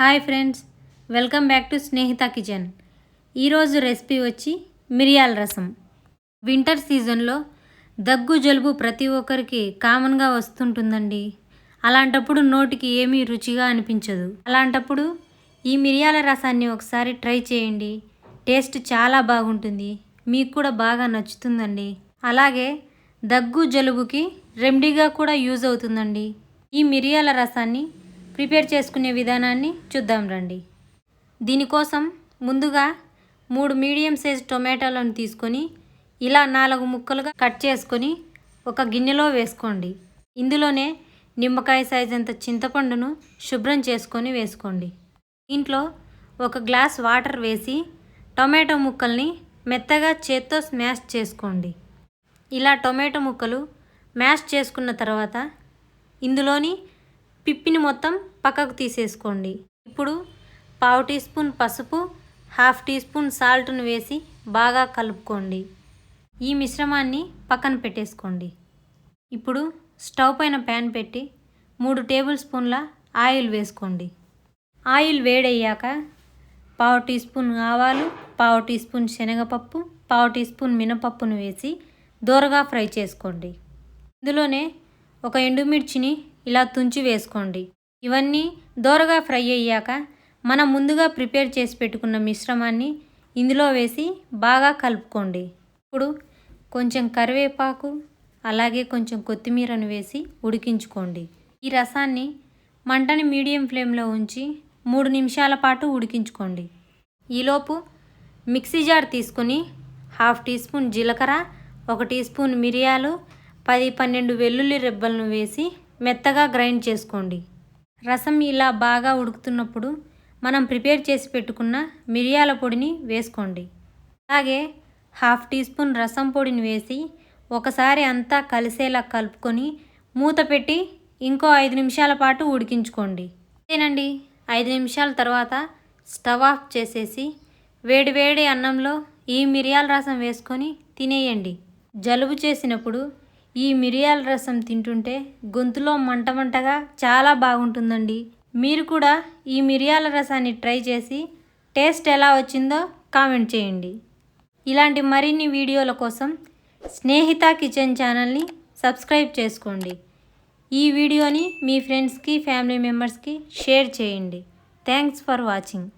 Hi friends welcome back to Snehitha kitchen. ఈరోజు recipe వచ్చి మిరియాల రసం. వింటర్ సీజన్లో దగ్గు జలుబు ప్రతి ఒక్కరికి కామన్గా వస్తుంటుందండి. అలాంటప్పుడు నోటికి ఏమీ రుచిగా అనిపించదు. అలాంటప్పుడు ఈ మిరియాల రసాన్ని ఒకసారి ట్రై చేయండి. టేస్ట్ చాలా బాగుంటుంది. మీకు కూడా బాగా నచ్చుతుందండి. అలాగే దగ్గు జలుబుకి రెమెడీగా కూడా యూజ్ అవుతుందండి. ఈ మిరియాల రసాన్ని ప్రిపేర్ చేసుకునే విధానాన్ని చూద్దాం రండి. దీనికోసం ముందుగా మూడు మీడియం సైజ్ టొమాటోలను తీసుకొని ఇలా నాలుగు ముక్కలుగా కట్ చేసుకొని ఒక గిన్నెలో వేసుకోండి. ఇందులోనే నిమ్మకాయ సైజ్ అంత చింతపండును శుభ్రం చేసుకొని వేసుకోండి. ఇంట్లో ఒక గ్లాస్ వాటర్ వేసి టొమాటో ముక్కల్ని మెత్తగా చేత్తో స్మాష్ చేసుకోండి. ఇలా టొమాటో ముక్కలు మ్యాష్ చేసుకున్న తర్వాత ఇందులోని పిప్పిని మొత్తం పక్కకు తీసేసుకోండి. ఇప్పుడు పావు టీ స్పూన్ పసుపు హాఫ్ టీ స్పూన్ సాల్ట్ను వేసి బాగా కలుపుకోండి. ఈ మిశ్రమాన్ని పక్కన పెట్టేసుకోండి. ఇప్పుడు స్టవ్ పైన ప్యాన్ పెట్టి మూడు టేబుల్ స్పూన్ల ఆయిల్ వేసుకోండి. ఆయిల్ వేడయ్యాక పావు టీ స్పూన్ ఆవాలు పావు టీ స్పూన్ శనగపప్పు పావు టీ స్పూన్ మినపప్పును వేసి దూరగా ఫ్రై చేసుకోండి. ఇందులోనే ఒక ఎండుమిర్చిని ఇలా తుంచి వేసుకోండి. ఇవన్నీ దోరగా ఫ్రై అయ్యాక మనం ముందుగా ప్రిపేర్ చేసి పెట్టుకున్న మిశ్రమాన్ని ఇందులో వేసి బాగా కలుపుకోండి. ఇప్పుడు కొంచెం కరివేపాకు అలాగే కొంచెం కొత్తిమీరను వేసి ఉడికించుకోండి. ఈ రసాన్ని మంటని మీడియం ఫ్లేమ్లో ఉంచి మూడు నిమిషాల పాటు ఉడికించుకోండి. ఈలోపు మిక్సీ జార్ తీసుకొని హాఫ్ టీ స్పూన్ జీలకర్ర ఒక టీ స్పూన్ మిరియాలు పది పన్నెండు వెల్లుల్లి రెబ్బలను వేసి మెత్తగా గ్రైండ్ చేసుకోండి. రసం ఇలా బాగా ఉడుకుతున్నప్పుడు మనం ప్రిపేర్ చేసి పెట్టుకున్న మిరియాల పొడిని వేసుకోండి. అలాగే హాఫ్ టీ స్పూన్ రసం పొడిని వేసి ఒకసారి అంతా కలిసేలా కలుపుకొని మూత పెట్టి ఇంకో ఐదు నిమిషాల పాటు ఉడికించుకోండి. అంతేనండి. ఐదు నిమిషాల తర్వాత స్టవ్ ఆఫ్ చేసేసి వేడి వేడి అన్నంలో ఈ మిరియాల రసం వేసుకొని తినేయండి. జలుబు చేసినప్పుడు ఈ మిరియాల రసం తింటుంటే గొంతులో మంట మంటగా చాలా బాగుంటుందండి. మీరు కూడా ఈ మిరియాల రసాన్ని ట్రై చేసి టేస్ట్ ఎలా వచ్చిందో కామెంట్ చేయండి. ఇలాంటి మరిన్ని వీడియోల కోసం స్నేహిత కిచెన్ ఛానల్ని సబ్స్క్రైబ్ చేసుకోండి. ఈ వీడియోని మీ ఫ్రెండ్స్కి ఫ్యామిలీ మెంబర్స్కి షేర్ చేయండి. Thanks for watching.